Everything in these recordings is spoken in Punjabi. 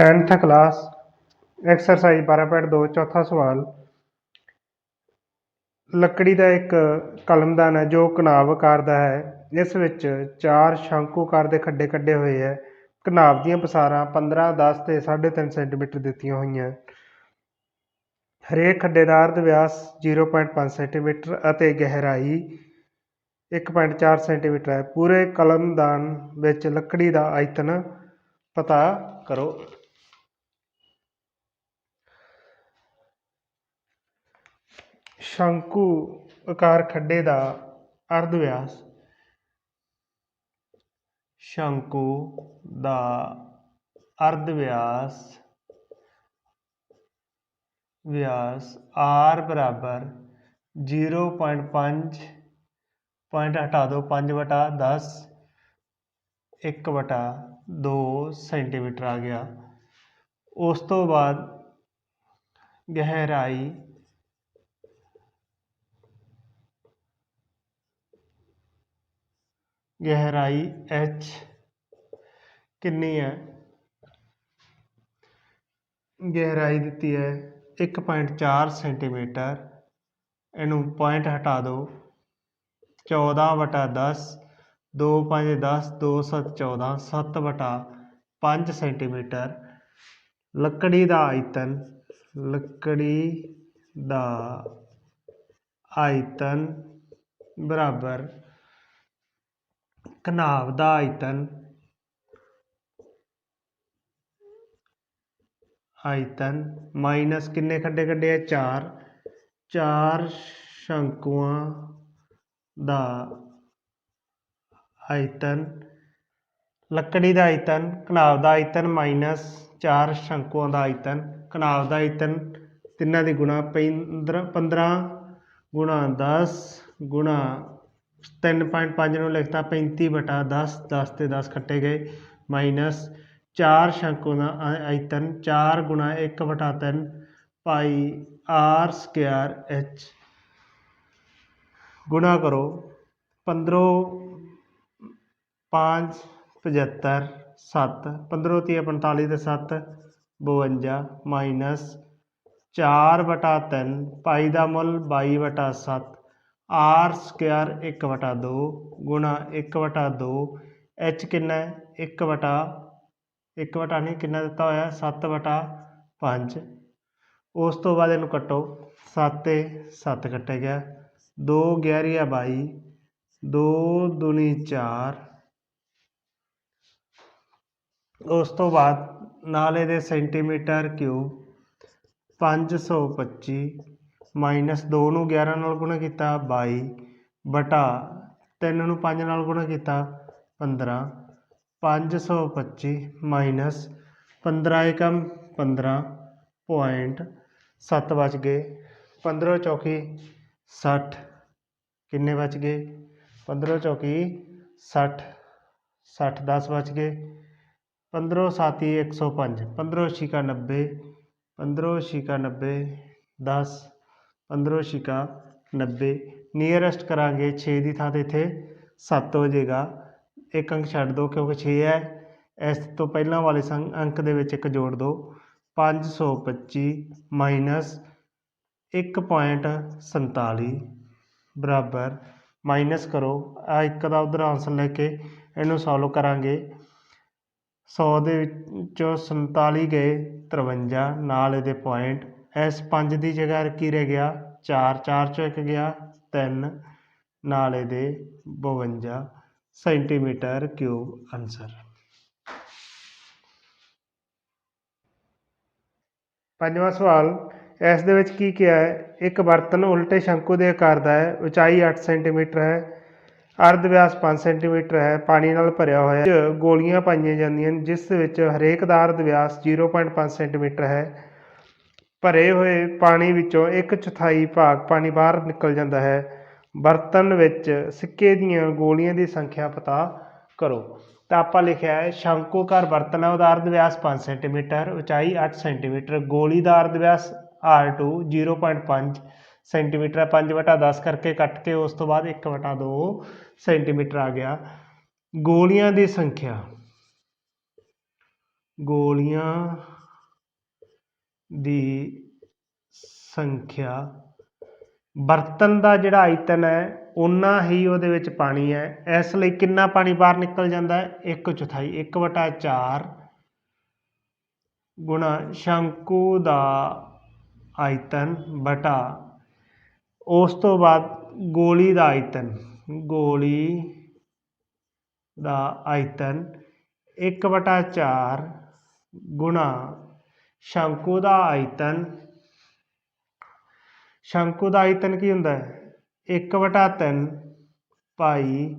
10th ਕਲਾਸ ਐਕਸਰਸਾਈਜ਼ 12.2 ਚੌਥਾ ਸਵਾਲ। ਲੱਕੜੀ ਦਾ ਇੱਕ ਕਲਮਦਾਨ ਹੈ ਜੋ ਘਨਾਵ ਆਕਾਰ ਦਾ ਹੈ। ਇਸ ਵਿੱਚ ਚਾਰ ਸ਼ੰਕੂ ਆਕਾਰ ਦੇ ਖੱਡੇ ਕੱਢੇ ਹੋਏ ਹੈ। ਘਨਾਵ ਦੀਆਂ ਪਸਾਰਾਂ 15 10 ਤੇ 3.5 ਸੈਂਟੀਮੀਟਰ ਦਿੱਤੀਆਂ ਹੋਈਆਂ। ਹਰੇਕ ਖੱਡੇ ਦਾ ਅਰਧ ਵਿਆਸ 0.5 ਸੈਂਟੀਮੀਟਰ ਅਤੇ ਗਹਿਰਾਈ 1.4 ਸੈਂਟੀਮੀਟਰ ਹੈ। ਪੂਰੇ ਕਲਮਦਾਨ ਵਿੱਚ ਲੱਕੜੀ ਦਾ ਆਇਤਨ ਪਤਾ ਕਰੋ। ਸ਼ੰਕੂ ਆਕਾਰ ਖੱਡੇ ਦਾ ਅਰਧ ਵਿਆਸ। ਸ਼ੰਕੂ ਦਾ ਅਰਧ ਵਿਆਸ ਵਿਆਸ r ਬਰਾਬਰ 0.5 ਪੁਆਇੰਟ ਹਟਾ ਦਿਓ 5 ਵਟਾ 10 1 ਵਟਾ 2 ਸੈਂਟੀਮੀਟਰ ਆ ਗਿਆ। ਉਸ ਤੋਂ ਬਾਅਦ ਗਹਿਰਾਈ ਗਹਿਰਾਈ h ਕਿੰਨੀ ਹੈ? ਗਹਿਰਾਈ ਦਿੱਤੀ ਹੈ 1.4 ਸੈਂਟੀਮੀਟਰ ਇਹਨੂੰ ਪੁਆਇੰਟ ਹਟਾ ਦਿਓ। 14 ਵਟਾ 10 2 5 10 2 7 14 7 ਵਟਾ 5 ਸੈਂਟੀਮੀਟਰ ਲੱਕੜੀ ਦਾ ਆਇਤਨ, ਲੱਕੜੀ ਦਾ ਆਇਤਨ ਬਰਾਬਰ ਘਨਾਵ ਦਾ ਆਇਤਨ ਆਇਤਨ ਮਾਈਨਸ ਕਿੰਨੇ ਖੱਡੇ ਕੱਢੇ ਆ? 4 ਚਾਰ ਸ਼ੰਕੂਆਂ ਦਾ ਆਇਤਨ ਲੱਕੜੀ ਦਾ ਆਇਤਨ ਘਨਾਵ ਦਾ ਆਇਤਨ ਮਾਈਨਸ 4 ਸ਼ੰਕੂਆਂ ਦਾ ਆਇਤਨ ਘਨਾਵ ਦਾ ਆਇਤਨ ਤਿੰਨਾਂ ਦੀ ਗੁਣਾ 15 15 ਗੁਣਾ 10 ਗੁਣਾ 3.5 ਨੂੰ ਲਿਖਤਾ 35 ਬਟਾ 10 10 ਤੇ 10 ਕੱਟੇ ਗਏ, ਮਾਈਨਸ 4 ਸ਼ੰਕੂ ਦਾ ਆ- ਆਇਤਨ 4 ਗੁਣਾ 1 ਬਟਾ 3 ਪਾਈ ਆਰ ਸਕੁਅਰ ਐਚ। ਗੁਣਾ ਕਰੋ 15 5 75 7 15 ਤੀਹ 45 ਤੇ 7 52 ਮਾਈਨਸ 4 ਬਟਾ 3 ਪਾਈ ਦਾ ਮੁੱਲ 22 ਬਟਾ 7 ਆਰ ਸਕੁਅਰ 1 ਵਟਾ 2 ਗੁਣਾ 1 ਵਟਾ 2 ਐਚ ਕਿੰਨਾ ਹੈ? 1 ਵਟਾ 1 ਵਟਾ ਨਹੀਂ, ਕਿੰਨਾ ਦਿੱਤਾ ਹੋਇਆ? 7 ਵਟਾ 5 ਉਸ ਤੋਂ ਬਾਅਦ ਇਹਨੂੰ ਕੱਟੋ। 7 ਤੇ 7 ਕੱਟਿਆ ਗਿਆ। 2 ਗਿਆਰੀਆ 22 2 ਦੁਨੀ 4 ਉਸ ਤੋਂ ਬਾਅਦ ਨਾਲ ਇਹਦੇ ਸੈਂਟੀਮੀਟਰ ਕਿਊਬ 525 ਮਾਈਨਸ 2 ਨੂੰ 11 ਨਾਲ ਗੁਣਾ ਕੀਤਾ 22 ਬਟਾ 3 ਨੂੰ 5 ਨਾਲ ਗੁਣਾ ਕੀਤਾ 15 525 ਮਾਈਨਸ 15 ਏਕਮ 15 ਪੁਆਇੰਟ 7 ਬਚ ਗਏ 15 ਚੌਕੀ 60 ਕਿੰਨੇ ਬਚ ਗਏ? 15 ਚੌਕੀ 60 60 10 ਬਚ ਗਏ 15 ਸਾਤੀ 105 15 ਛਿਕਾ 90 15 ਛਿਕਾ 90 10 15 ਛਿਕਾ 90 ਨੀਅਰੈਸਟ ਕਰਾਂਗੇ 6 ਦੀ ਥਾਂ ਤੇ ਇੱਥੇ 7 ਹੋ ਜਾਏਗਾ। ਇੱਕ ਅੰਕ ਛੱਡ ਦਿਓ ਕਿਉਂਕਿ 6 ਹੈ। ਇਸ ਤੋਂ ਪਹਿਲਾਂ ਵਾਲੇ ਸੰਗ, ਅੰਕ ਦੇ ਵਿੱਚ ਇੱਕ ਜੋੜ ਦਿਓ। 525 ਮਾਈਨਸ 1.47 ਬਰਾਬਰ। ਮਾਈਨਸ ਕਰੋ। ਆ ਇੱਕ ਦਾ ਉਧਰ ਆਨਸਰ ਲੈ ਕੇ ਇਹਨੂੰ ਸੋਲਵ ਕਰਾਂਗੇ। 100 ਦੇ ਵਿੱਚੋਂ 47 ਗਏ 53 ਨਾਲ ਇਹਦੇ ਪੁਆਇੰਟ ਇਸ ਪੰਜ ਦੀ ਜਗ੍ਹਾ ਕੀ ਰਹਿ ਗਿਆ 4 4 ਚੋਂ ਇੱਕ ਗਿਆ 3 ਨਾਲ ਇਹਦੇ 52 ਸੈਂਟੀਮੀਟਰ ਕਿਊਬ ਆਨਸਰ। ਪੰਜਵਾਂ ਸਵਾਲ ਇਸ ਦੇ ਵਿੱਚ ਕੀ ਕਿਹਾ ਹੈ? ਇੱਕ ਬਰਤਨ ਉਲਟੇ ਸ਼ੰਕੂ ਦੇ ਆਕਾਰ ਦਾ ਹੈ, ਉਚਾਈ 8 ਸੈਂਟੀਮੀਟਰ ਹੈ, ਅਰਧ ਵਿਆਸ 5 ਸੈਂਟੀਮੀਟਰ ਹੈ, ਪਾਣੀ ਨਾਲ ਭਰਿਆ ਹੋਇਆ ਹੈ, ਗੋਲੀਆਂ ਪਾਈਆਂ ਜਾਂਦੀਆਂ ਹਨ, ਜਿਸ ਵਿੱਚ ਹਰੇਕ ਦਾ ਅਰਧ ਵਿਆਸ 0.5 ਸੈਂਟੀਮੀਟਰ ਹੈ। ਭਰੇ ਹੋਏ ਪਾਣੀ ਵਿੱਚੋਂ ਇੱਕ ਚੌਥਾਈ ਭਾਗ ਪਾਣੀ ਬਾਹਰ ਨਿਕਲ ਜਾਂਦਾ ਹੈ। ਬਰਤਨ ਵਿੱਚ ਸਿੱਕੇ ਦੀਆਂ ਗੋਲੀਆਂ ਦੀ ਸੰਖਿਆ ਪਤਾ ਕਰੋ। ਤਾਂ ਆਪਾਂ ਲਿਖਿਆ ਹੈ ਸ਼ੰਕੂਕਾਰ ਬਰਤਨ ਹੈ ਉਹਦਾ ਅਰਧ ਵਿਆਸ 5 ਸੈਂਟੀਮੀਟਰ, ਉਚਾਈ 8 ਸੈਂਟੀਮੀਟਰ, ਗੋਲੀ ਦਾ ਅਰਧ ਵਿਆਸ R2 0.5 ਸੈਂਟੀਮੀਟਰ ਹੈ 5 ਵਟਾ 10 ਕਰਕੇ ਕੱਟ ਕੇ ਉਸ ਤੋਂ ਬਾਅਦ 1 ਵਟਾ 2 ਸੈਂਟੀਮੀਟਰ ਆ ਗਿਆ। ਗੋਲੀਆਂ ਦੀ ਸੰਖਿਆ। ਗੋਲੀਆਂ ਦੀ ਸੰਖਿਆ। ਬਰਤਨ ਦਾ ਜਿਹੜਾ ਆਇਤਨ ਹੈ ਉਨਾ ਹੀ ਉਹਦੇ ਵਿੱਚ ਪਾਣੀ ਹੈ। ਇਸ ਲਈ ਕਿੰਨਾ ਪਾਣੀ ਬਾਹਰ ਨਿਕਲ ਜਾਂਦਾ ਹੈ? ਇੱਕ ਚੌਥਾਈ, ਇੱਕ ਵਟਾ ਚਾਰ ਗੁਣਾ ਸ਼ੰਕੂ ਦਾ ਆਇਤਨ ਬਟਾ ਉਸ ਤੋਂ ਬਾਅਦ ਗੋਲੀ ਦਾ ਆਇਤਨ, ਗੋਲੀ ਦਾ ਆਇਤਨ, ਇੱਕ ਵਟਾ ਚਾਰ ਗੁਣਾ ਸ਼ੰਕੂ ਦਾ ਆਇਤਨ। ਸ਼ੰਕੂ ਦਾ ਆਇਤਨ ਕੀ ਹੁੰਦਾ ਹੈ? ਇੱਕ ਵਟਾ ਤਿੰਨ pi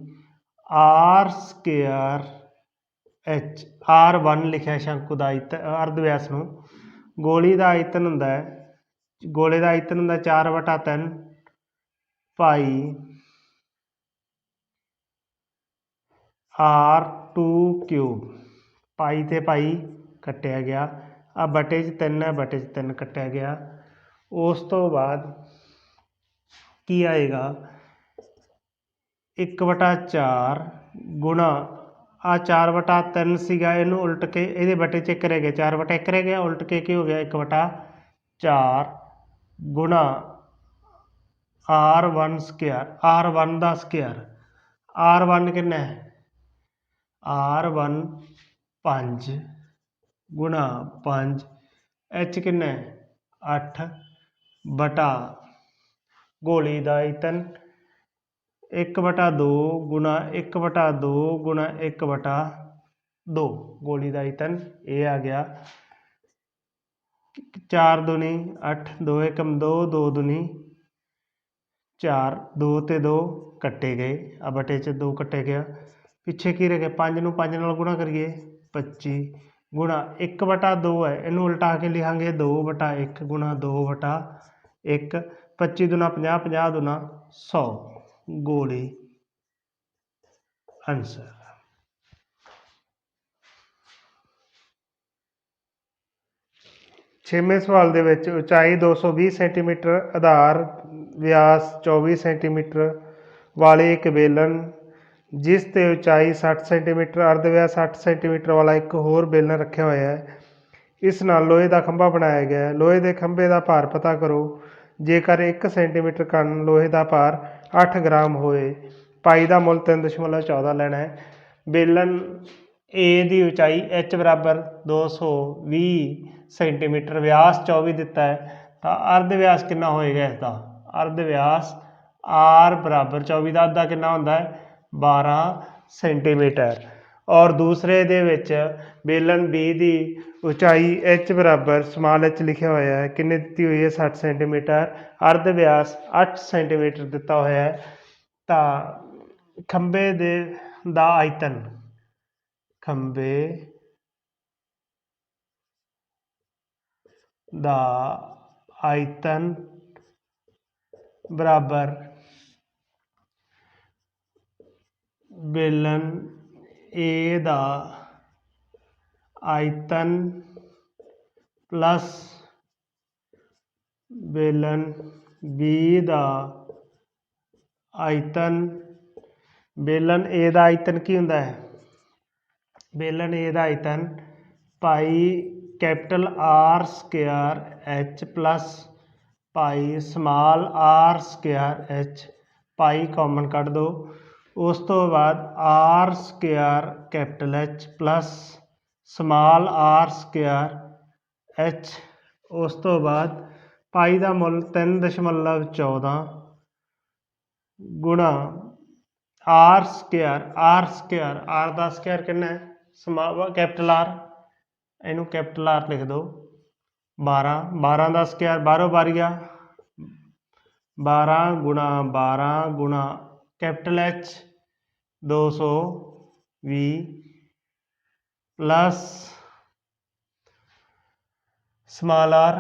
R square H, R 1 ਲਿਖਿਆ ਸ਼ੰਕੂ ਦਾ ਆਇਤ, ਅਰਧ ਵਿਆਸ ਨੂੰ। ਗੋਲੀ ਦਾ ਆਇਤਨ ਹੁੰਦਾ ਹੈ। ਗੋਲੇ ਦਾ ਆਇਤਨ ਹੁੰਦਾ 4 ਵਟਾ 3 ਪਾਈ ਆਰ 2 ਕਿਊਬ। ਪਾਈ ਤੇ ਪਾਈ ਕੱਟਿਆ ਗਿਆ। ਆ ਬਟੇ 'ਚ 3 ਹੈ, ਬਟੇ 'ਚ 3 ਕੱਟਿਆ ਗਿਆ। ਉਸ ਤੋਂ ਬਾਅਦ ਕੀ ਆਏਗਾ? 1 ਵਟਾ 4 ਗੁਣਾ, ਆ 4 ਵਟਾ 3 ਸੀਗਾ, ਇਹਨੂੰ ਉਲਟ ਕੇ ਇਹਦੇ ਬਟੇ 'ਚ 1 ਰਹਿ ਗਿਆ। 4 ਵਟਾ 1 ਰਹਿ ਗਿਆ, ਉਲਟ ਕੇ ਕੀ ਹੋ ਗਿਆ? 1 ਵਟਾ 4 ਗੁਣਾ r1 ਸਕੁਅਰ r1 ਦਾ ਸਕੁਅਰ। r1 ਕਿੰਨਾ ਹੈ? r1 5 ਗੁਣਾ 5 h ਕਿੰਨਾ ਹੈ? 8 ਬਟਾ ਗੋਲੀ ਦਾ ਆਇਤਨ 1 ਬਟਾ 2 ਗੁਣਾ 1 ਬਟਾ 2 ਗੁਣਾ 1 ਬਟਾ 2 ਗੋਲੀ ਦਾ ਆਇਤਨ ਇਹ ਆ ਗਿਆ। 4 ਦੁਨੀ 8 2 ਏਕਮ 2 2 ਦੁਨੀ 4 2 ਤੇ 2 ਕੱਟੇ ਗਏ। ਆ ਬਟੇ 'ਚ 2 ਕੱਟੇ ਗਿਆ। ਪਿੱਛੇ ਕੀ ਰਹਿ ਗਿਆ? 5 ਨੂੰ 5 ਨਾਲ ਗੁਣਾ ਕਰੀਏ 25 ਗੁਣਾ 1 ਬਟਾ 2 ਹੈ। ਇਹਨੂੰ ਉਲਟਾ ਕੇ ਲਿਖਾਂਗੇ 2 ਬਟਾ 1 ਗੁਣਾ 2 ਬਟਾ 1 25 ਦੁਨਾ 50 50 ਦੁਨਾ 100 ਗੋਲੀ। ਆਨਸਰ ਛੇਵੇਂ ਸਵਾਲ ਦੇ ਵਿੱਚ ਉਚਾਈ 220 ਸੈਂਟੀਮੀਟਰ, ਆਧਾਰ ਵਿਆਸ 24 ਸੈਂਟੀਮੀਟਰ ਵਾਲੇ ਇੱਕ ਬੇਲਨ ਜਿਸ ਤੇ ਉਚਾਈ 60 ਸੈਂਟੀਮੀਟਰ, ਅਰਧ ਵਿਆਸ 60 ਸੈਂਟੀਮੀਟਰ ਵਾਲਾ ਇੱਕ ਹੋਰ ਬੇਲਨ ਰੱਖਿਆ ਹੋਇਆ ਹੈ। ਇਸ ਨਾਲ ਲੋਹੇ ਦਾ ਖੰਭਾ ਬਣਾਇਆ ਗਿਆ ਹੈ। ਲੋਹੇ ਦੇ ਖੰਭੇ ਦਾ ਭਾਰ ਪਤਾ ਕਰੋ, ਜੇਕਰ 1 ਸੈਂਟੀਮੀਟਰ ਕਾਰਨ ਲੋਹੇ ਦਾ ਭਾਰ 8 ਗ੍ਰਾਮ ਹੋਏ, ਪਾਈ ਦਾ ਮੁੱਲ 3.14 ਲੈਣਾ ਹੈ। ਬੇਲਨ A ਦੀ ਉਚਾਈ h ਬਰਾਬਰ 220 ਸੈਂਟੀਮੀਟਰ ਵਿਆਸ 24 ਦਿੱਤਾ ਹੈ, ਤਾਂ ਅਰਧ ਵਿਆਸ ਕਿੰਨਾ ਹੋਏਗਾ ਇਸ ਦਾ? ਅਰਧ ਵਿਆਸ r ਬਰਾਬਰ 24 ਦਾ ਅੱਧਾ ਕਿੰਨਾ ਹੁੰਦਾ ਹੈ? 12 ਸੈਂਟੀਮੀਟਰ। ਔਰ ਦੂਸਰੇ ਦੇ ਵਿੱਚ ਬੇਲਨ B ਦੀ ਉਚਾਈ h ਬਰਾਬਰ ਸਮਾਲ h ਲਿਖਿਆ ਹੋਇਆ ਹੈ। ਕਿੰਨੇ ਦਿੱਤੀ ਹੋਈ ਹੈ? 60 ਸੈਂਟੀਮੀਟਰ। ਅਰਧ ਵਿਆਸ 8 ਸੈਂਟੀਮੀਟਰ ਦਿੱਤਾ ਹੋਇਆ ਹੈ। ਤਾਂ ਖੰਭੇ ਦੇ ਦਾ ਆਇਤਨ, ਖੰਭੇ ਦਾ ਆਇਤਨ ਬਰਾਬਰ ਬੇਲਨ A ਦਾ ਆਇਤਨ ਪਲੱਸ ਬੇਲਨ B ਦਾ ਆਇਤਨ ਬੇਲਨ A ਦਾ ਆਇਤਨ ਕੀ ਹੁੰਦਾ ਹੈ ਬੇਲਨ A ਦਾ ਆਇਤਨ pi capital R square H plus pi small r square H pi common ਕੱਢ ਦਿਓ ਉਸ ਤੋਂ ਬਾਅਦ R square capital H plus small R square H ਉਸ ਤੋਂ ਬਾਅਦ ਪਾਈ ਦਾ ਮੁੱਲ 3.14 ਗੁਣਾ R square R square R ਦਾ ਸਕੁਅਰ ਕਿੰਨਾ ਹੈ? ਸਮਾ ਕੈਪੀਟਲ ਆਰ ਇਹਨੂੰ ਕੈਪੀਟਲ ਆਰ ਲਿਖ ਦਿਓ। 12 12 ਦਾ ਸਕੁਅਰ ਬਾਹਰੋਂ ਬਾਰੀਆ 12 ਗੁਣਾ 12 ਗੁਣਾ capital H 220 plus small r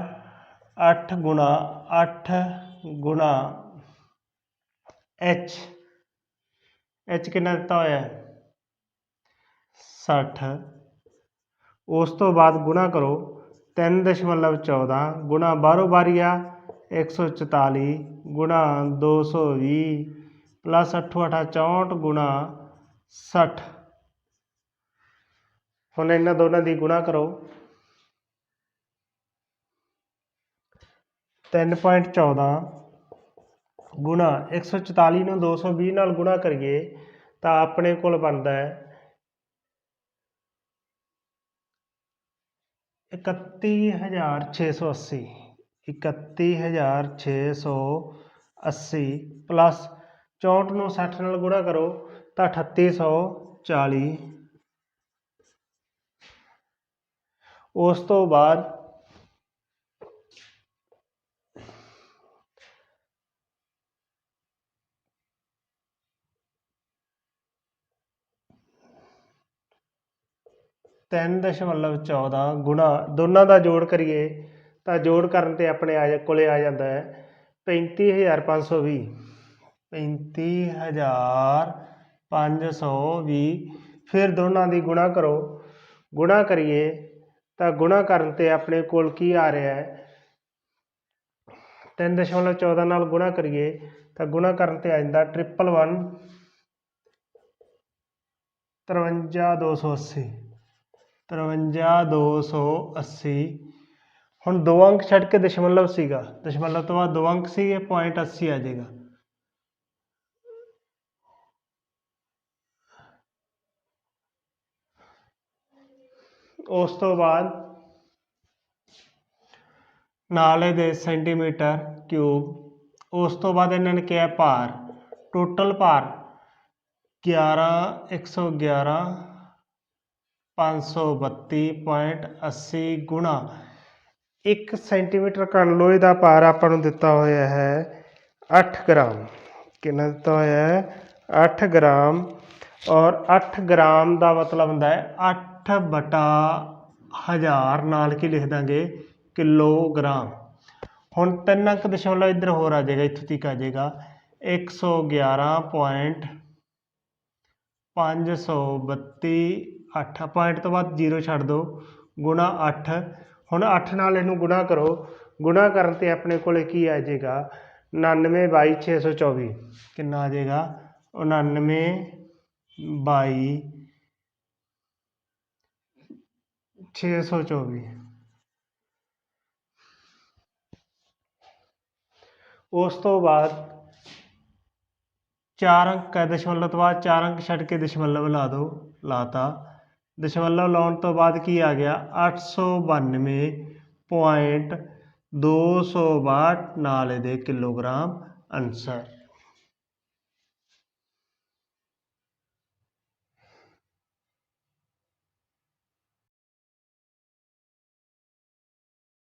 8 ਗੁਣਾ 8 ਗੁਣਾ h h ਕਿੰਨਾ ਦਿੱਤਾ ਹੋਇਆ ਹੈ? 60 ਉਸ ਤੋਂ ਬਾਅਦ ਗੁਣਾ ਕਰੋ 3.14 ਗੁਣਾ ਬਾਹਰੋਂ ਬਾਰੀ ਆ 144 ਗੁਣਾ 220 ਪਲੱਸ 8 8 64 ਗੁਣਾ 60 ਹੁਣ ਇਹਨਾਂ ਦੋਨਾਂ ਦੀ ਗੁਣਾ ਕਰੋ। 3.14 ਗੁਣਾ 144 ਨੂੰ 220 ਨਾਲ ਗੁਣਾ ਕਰੀਏ ਤਾਂ ਆਪਣੇ ਕੋਲ ਬਣਦਾ ਹੈ 31680 31680 ਪਲੱਸ 64 ਨੂੰ 60 ਨਾਲ ਗੁਣਾ ਕਰੋ ਤਾਂ 3840 ਉਸ ਤੋਂ ਬਾਅਦ ਤਿੰਨ ਦਸ਼ਮਲਵ 14 ਗੁਣਾ ਦੋਨਾਂ ਦਾ ਜੋੜ ਕਰੀਏ ਤਾਂ ਜੋੜ ਕਰਨ ਤੇ ਆਪਣੇ ਆ ਜਾ ਕੋਲੇ ਆ ਜਾਂਦਾ ਹੈ 35520 35520 ਫਿਰ ਦੋਨਾਂ ਦੀ ਗੁਣਾ ਕਰੋ। ਗੁਣਾ ਕਰੀਏ ਤਾਂ ਗੁਣਾ ਕਰਨ ਤੇ ਆਪਣੇ ਕੋਲ ਕੀ ਆ ਰਿਹਾ ਹੈ? 3.14 ਨਾਲ ਗੁਣਾ ਕਰੀਏ ਤਾਂ ਗੁਣਾ ਕਰਨ ਤੇ ਆ ਜਾਂਦਾ 111 53280 53280 ਹੁਣ ਦੋ ਅੰਕ ਛੱਡ ਕੇ ਦਸ਼ਮਲਵ ਸੀਗਾ। ਦਸ਼ਮਲਵ ਤੋਂ ਬਾਅਦ ਦੋ ਅੰਕ ਸੀਗੇ ਇਹ ਪੁਆਇੰਟ 80 ਆ ਜਾਏਗਾ। ਉਸ ਤੋਂ ਬਾਅਦ ਨਾਲੇ ਦੇ ਸੈਂਟੀਮੀਟਰ ਕਿਊਬ, ਉਸ ਤੋਂ ਬਾਅਦ ਇਹਨਾਂ ਨੇ ਕਿਹਾ ਭਾਰ, ਟੋਟਲ ਭਾਰ 11 111 532.80 ਗੁਣਾ। 1 ਸੈਂਟੀਮੀਟਰ ਘਣ ਲੋਹੇ ਦਾ ਭਾਰ ਆਪਾਂ ਨੂੰ ਦਿੱਤਾ ਹੋਇਆ ਹੈ 8 ਗ੍ਰਾਮ। ਕਿੰਨਾ ਦਿੱਤਾ ਹੋਇਆ ਹੈ? 8 ਗ੍ਰਾਮ। ਔਰ 8 ਗ੍ਰਾਮ ਦਾ ਮਤਲਬ ਹੁੰਦਾ ਹੈ 8 ਅੱਠ ਬਟਾ ਹਜ਼ਾਰ ਨਾਲ ਕੀ ਲਿਖ ਦਾਂਗੇ? ਕਿਲੋਗ੍ਰਾਮ। ਹੁਣ ਤਿੰਨ ਅੰਕ ਦਸ਼ਮਲਵ ਇੱਧਰ ਹੋਰ ਆ ਜਾਏਗਾ, ਇੱਥੋਂ ਤੱਕ ਆ ਜਾਏਗਾ। 111. 532 8 ਪੁਆਇੰਟ ਤੋਂ ਬਾਅਦ 0 ਛੱਡ ਦਿਓ, ਗੁਣਾ 8 ਹੁਣ 8 ਨਾਲ ਇਹਨੂੰ ਗੁਣਾ ਕਰੋ। ਗੁਣਾ ਕਰਨ ਤੇ ਆਪਣੇ ਕੋਲੇ ਕੀ ਆ ਜਾਏਗਾ? 99 ਬਾਈ 624 ਕਿੰਨਾ ਆ ਜਾਏਗਾ? 99 ਬਾਈ 624 ਉਸ ਤੋਂ ਬਾਅਦ ਚਾਰ ਅੰਕ ਹੈ ਦਸ਼ਮਲਵ ਤੋਂ ਬਾਅਦ ਚਾਰ ਅੰਕ ਛੱਡ ਕੇ ਦਸ਼ਮਲਵ ਲਾ ਦਿਓ ਲਾਤਾ ਦਸ਼ਮਲਵ ਲਾਉਣ ਤੋਂ ਬਾਅਦ ਕੀ ਆ ਗਿਆ 892.262 ਨਾਲ ਇਹਦੇ ਕਿਲੋਗ੍ਰਾਮ ਆਨਸਰ